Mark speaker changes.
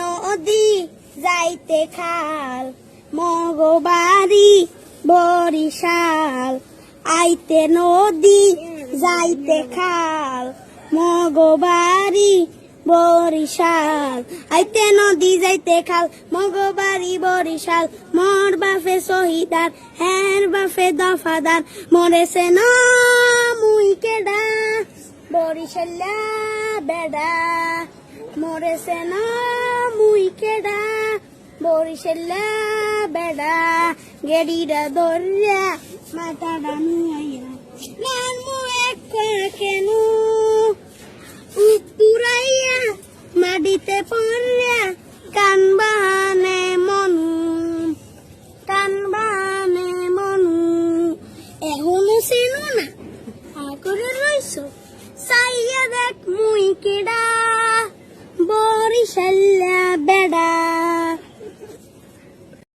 Speaker 1: নদী যাইতে খাল মগবাড়ি বরিশাল। আইতে নদী যাইতে খাল মগবাড়ি বরিশাল। আইতে নদী যাইতে খাল মগবাড়ি বরিশাল। মোর বাফে শহীদার হ্যার বাফে দফাদার। মরেছে না বরিশাল্লা বেডা মরেছে না মুই কেডা। বরিশাল্লা বেডা, গেডিরা দরিয়া মাথাটা নুয়াইয়া নান মু কেন? উপুরাইয়া মাটিতে পড়িয়া কান বাহানে মনু কান বাহানে মনু। এখনও চেনো না? আগরে রইছো? സയ്യദ് മുയിക്കിട ബോറിഷല്ല ബെടാ.